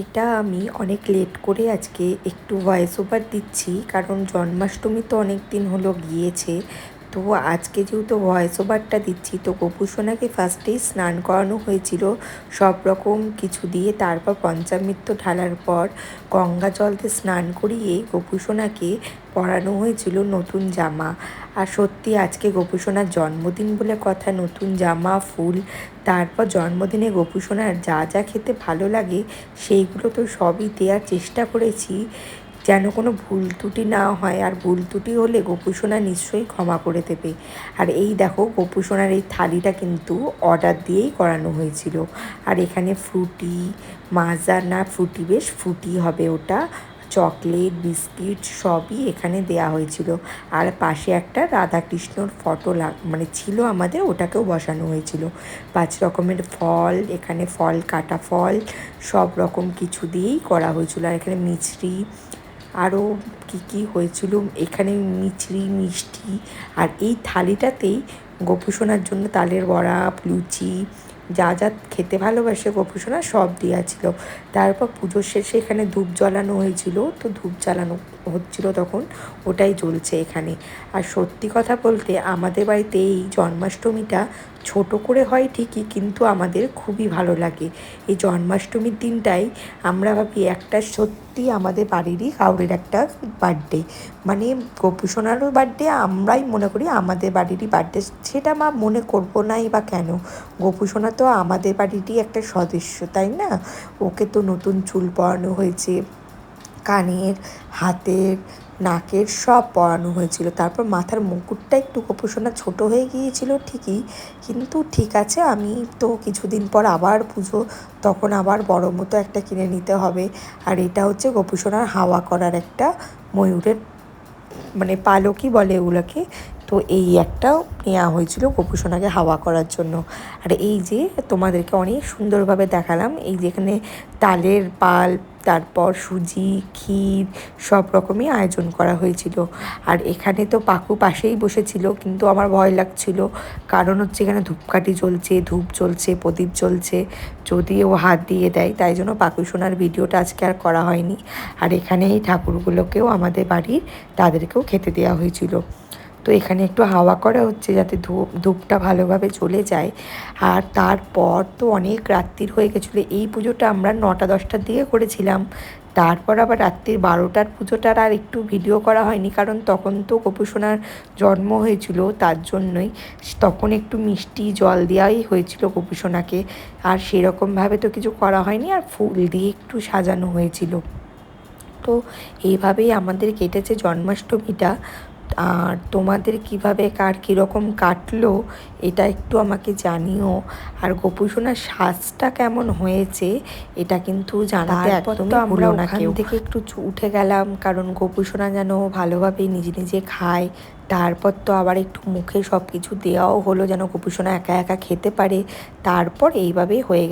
এটা আমি অনেক লেট করে আজকে একটু ভয়েস ওভার দিচ্ছি, কারণ জন্মাষ্টমী তো অনেক দিন হলো গিয়েছে। তো আজকে যেহেতু ভয়েস ওভারটা দিচ্ছি, তো গোপুসোনাকে ফার্স্টেই স্নান করানো হয়েছিল। সব রকম কিছু দিয়ে তারপর পঞ্চামৃত ঢালার পর গঙ্গা জলতে স্নান করিয়ে গোপুসোনাকে পরানো হয়েছিল নতুন জামা। আর সত্যি আজকে গোপুসোনার জন্মদিন বলে কথা, নতুন জামা, ফুল, তারপর জন্মদিনে গোপুসোনার যা যা খেতে ভালো লাগে সেইগুলো তো সবই দেওয়ার চেষ্টা করেছি। যেন কোনো ভুল ত্রুটি না হয়। আর ভুল ত্রুটি হলে গোপুসোনা নিশ্চয়ই ক্ষমা করে দেবে। আর এই দেখো গোপুসোনার এই থালিটা কিন্তু অর্ডার দিয়েই করানো হয়েছিল। আর এখানে ফ্রুটি, মাজা, না ফ্রুটি, বেশ ফ্রুটি হবে ওটা। চকলেট, বিস্কিট সবই এখানে দেয়া হয়েছিল। আর পাশে একটা রাধাকৃষ্ণর ফটো মানে ছিল আমাদের, ওটাকেও বসানো হয়েছিল। পাঁচ রকমের ফল, এখানে ফল, কাটা ফল, সব রকম কিছু দিয়েই করা হয়েছিল। আর এখানে মিছরি আরও কী কী হয়েছিল, এখানে মিছরি, মিষ্টি, আর এই থালিটাতেই গোপুসোনার জন্য তালের বড়া, লুচি যা যা খেতে ভালোবাসে গোপুসোনা সব দেওয়া ছিল তারপর পুজোর শেষে এখানে ধূপ জ্বালানো হয়েছিল, তো ধূপ জ্বালানো হচ্ছিল তখন, ওটাই জ্বলছে এখানে। আর সত্যি কথা বলতে আমাদের বাড়িতে এই জন্মাষ্টমীটা ছোট করে হয় ঠিকই, কিন্তু আমাদের খুবই ভালো লাগে। এই জন্মাষ্টমীর দিনটাই আমরা ভাবি একটা সত্যি আমাদের বাড়িরই কাউরের একটা বার্থডে মানে গোপুসোনারও বার্থডে আমরাই মনে করি আমাদের বাড়িরই বার্থডে সেটা মা মনে করব নাই বা কেন? গোপুসোনা তো আমাদের বাড়িরই একটা সদস্য, তাই না? ওকে তো নতুন চুল পরানো হয়েছে, কানের, হাতের, নাকের সব পরানো হয়েছিল। তারপর মাথার মুকুটটা একটু গোপোষণা ছোট হয়ে গিয়েছিল ঠিকই, কিন্তু ঠিক আছে, আমি তো কিছুদিন পর আবার পুজো, তখন আবার বড় মতো একটা কিনে নিতে হবে। আর এটা হচ্ছে গোপুসোনার হাওয়া করার একটা ময়ূরের মানে পালকই বলে ওগুলোকে তো এই একটা নেওয়া হয়েছিল গোপুসোনাকে হাওয়া করার জন্য। আর এই যে তোমাদেরকে অনেক সুন্দরভাবে দেখালাম, এই যেখানে তালের পাল, তারপর সুজি, ক্ষীর সব রকমই আয়োজন করা হয়েছিল। আর এখানে তো পাকু পাশেই বসেছিল, কিন্তু আমার ভয় লাগছিল। কারণ হচ্ছে এখানে ধূপকাঠি জ্বলছে, ধূপ জ্বলছে, প্রদীপ জ্বলছে যদি ও হাত দিয়ে দেয়, তাই জন্য পাকু সোনার ভিডিওটা আজকে আর করা হয়নি। আর এখানে এই ঠাকুরগুলোকেও আমাদের বাড়ির তাদেরকেও খেতে দেওয়া হয়েছিল। তো এখানে একটু হাওয়া করা হচ্ছে যাতে ধূপ, ধূপটা ভালোভাবে চলে যায়। আর তারপর তো অনেক রাত্রির হয়ে গেছিল। এই পুজোটা আমরা নটা, দশটার দিকে করেছিলাম। তারপর আবার রাত্রির বারোটার পুজোটার আর একটু ভিডিও করা হয়নি, কারণ তখন তো গোপুসোনার জন্ম হয়েছিল তার জন্যই। তখন একটু মিষ্টি জল দেওয়াই হয়েছিল গোপুসোনাকে আর সেরকমভাবে তো কিছু করা হয়নি, আর ফুল দিয়ে একটু সাজানো হয়েছিল। তো এইভাবেই আমাদের কেটেছে জন্মাষ্টমীটা। আর তোমাদের কীভাবে কার কীরকম কাটলো এটা একটু আমাকে জানিও। আর গোপুসোনার সাজটা কেমন হয়েছে এটা কিন্তু জানাতে একদমই আমরা ওখান থেকে একটু উঠে গেলাম কারণ গোপুসোনা যেন ভালোভাবে নিজে নিজে খায়। তারপর তো আবার একটু মুখে সব কিছু দেওয়াও হলো যেন গোপুসোনা একা একা খেতে পারে। তারপর এইভাবেই হয়ে গেল।